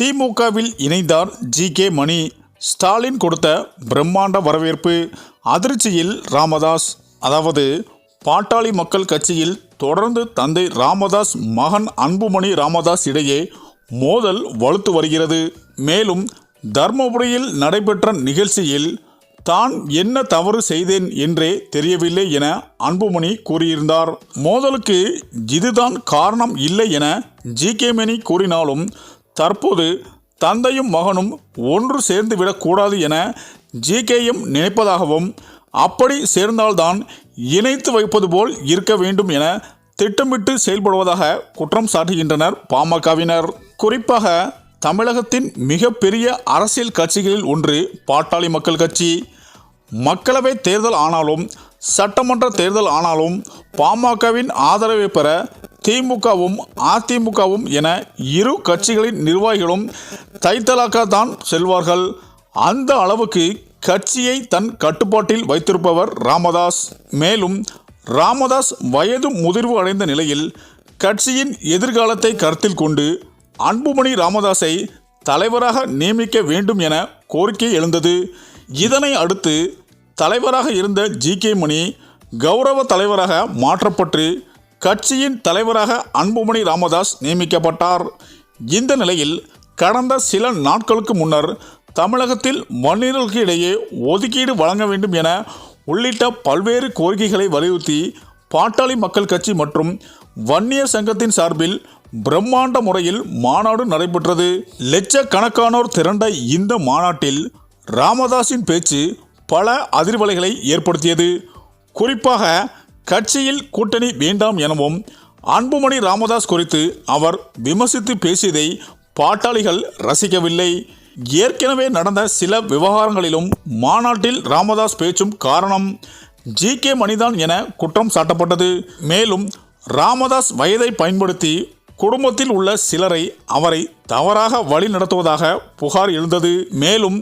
திமுகவில் இணைந்தார் G K மணி. ஸ்டாலின் கொடுத்த பிரம்மாண்ட வரவேற்பு அதிர்ச்சியில் ராமதாஸ். அதாவது பாட்டாளி மக்கள் கட்சியில் தொடர்ந்து தந்தை ராமதாஸ் மகன் அன்புமணி ராமதாஸ் இடையே மோதல் வலுத்து வருகிறது. மேலும் தர்மபுரியில் நடைபெற்ற நிகழ்ச்சியில் தான் என்ன தவறு செய்தேன் என்றே தெரியவில்லை என அன்புமணி கூறியிருந்தார். மோதலுக்கு இதுதான் காரணம் இல்லை என ஜி கே மணி கூறினாலும் தற்போது தந்தையும் மகனும் ஒன்று சேர்ந்து விடக்கூடாது என ஜிகேஎம் நினைப்பதாகவும் அப்படி சேர்ந்தால்தான் இணைத்து வைப்பது போல் இருக்க வேண்டும் என திட்டமிட்டு செயல்படுவதாக குற்றம் சாட்டுகின்றனர் பாமகவினர். குறிப்பாக தமிழகத்தின் மிகப்பெரிய அரசியல் கட்சிகளில் ஒன்று பாட்டாளி மக்கள் கட்சி. மக்களவை தேர்தல் ஆனாலும் சட்டமன்ற தேர்தல் ஆனாலும் பாமகவின் ஆதரவை பெற திமுகவும் அதிமுகவும் என இரு கட்சிகளின் நிர்வாகிகளும் தைத்தலாக தான் செல்வார்கள். அந்த அளவுக்கு கட்சியை தன் கட்டுப்பாட்டில் வைத்திருப்பவர் ராமதாஸ். மேலும் ராமதாஸ் வயது முதிர்வு அடைந்த நிலையில் கட்சியின் எதிர்காலத்தை கருத்தில் கொண்டு அன்புமணி ராமதாஸை தலைவராக நியமிக்க வேண்டும் என கோரிக்கை எழுந்தது. இதனை அடுத்து தலைவராக இருந்த ஜி கே மணி கௌரவ தலைவராக மாற்றப்பட்டு கட்சியின் தலைவராக அன்புமணி ராமதாஸ் நியமிக்கப்பட்டார். இந்த நிலையில் கடந்த சில நாட்களுக்கு முன்னர் தமிழகத்தில் மண்ணினர்களுக்கு இடையே ஒதுக்கீடு வழங்க வேண்டும் என உள்ளிட்ட பல்வேறு கோரிக்கைகளை வலியுறுத்தி பாட்டாளி மக்கள் கட்சி மற்றும் வன்னியர் சங்கத்தின் சார்பில் பிரம்மாண்ட முறையில் மாநாடு நடைபெற்றது. லட்சக்கணக்கானோர் திரண்ட இந்த மாநாட்டில் ராமதாஸின் பேச்சு பல அதிர்வலைகளை ஏற்படுத்தியது. குறிப்பாக கட்சியில் கூட்டணி வேண்டாம் எனவும் அன்புமணி ராமதாஸ் குறித்து அவர் விமர்சித்து பேசியதை பாட்டாளிகள் ரசிக்கவில்லை. ஏற்கனவே நடந்த சில விவகாரங்களிலும் மாநாட்டில் ராமதாஸ் பேச்சும் காரணம் ஜி கே மணிதான் என குற்றம் சாட்டப்பட்டது. மேலும் ராமதாஸ் வயதை பயன்படுத்தி குடும்பத்தில் உள்ள சிலரை அவரை தவறாக வழி நடத்துவதாக புகார் எழுந்தது. மேலும்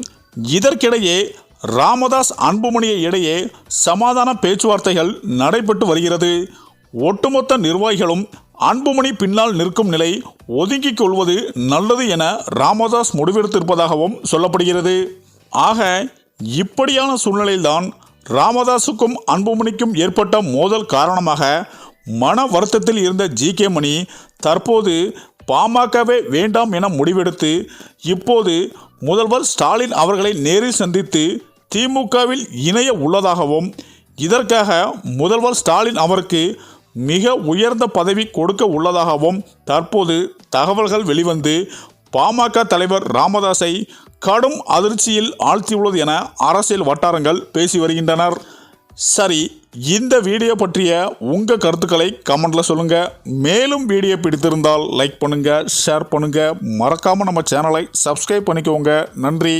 இதற்கிடையே ராமதாஸ் அன்புமணியை இடையே சமாதான பேச்சுவார்த்தைகள் நடைபெற்று வருகிறது. ஒட்டுமொத்த நிர்வாகிகளும் அன்புமணி பின்னால் நிற்கும் நிலை ஒதுங்கிக் கொள்வது நல்லது என ராமதாஸ் முடிவெடுத்திருப்பதாகவும் சொல்லப்படுகிறது. ஆக இப்படியான சூழ்நிலையில்தான் ராமதாஸுக்கும் அன்புமணிக்கும் ஏற்பட்ட மோதல் காரணமாக மன வருத்தத்தில் இருந்த ஜி. கே. மணி தற்போது பாமகவே வேண்டாம் என முடிவெடுத்து இப்போது முதல்வர் ஸ்டாலின் அவர்களை நேரில் சந்தித்து திமுகவில் இணைய உள்ளதாகவும் இதற்காக முதல்வர் ஸ்டாலின் அவருக்கு மிக உயர்ந்த பதவி கொடுக்க உள்ளதாகவும் தற்போது தகவல்கள் வெளிவந்து பாமக தலைவர் ராமதாஸை கடும் அதிர்ச்சியில் ஆழ்த்தியுள்ளது என அரசியல் வட்டாரங்கள் பேசி வருகின்றனர். சரி இந்த வீடியோ பற்றிய உங்கள் கருத்துக்களை கமெண்ட்டில் சொல்லுங்கள் மேலும் வீடியோ பிடித்திருந்தால் லைக் பண்ணுங்கள் ஷேர் பண்ணுங்கள் மறக்காமல் நம்ம சேனலை சப்ஸ்கிரைப் பண்ணிக்கோங்க. நன்றி.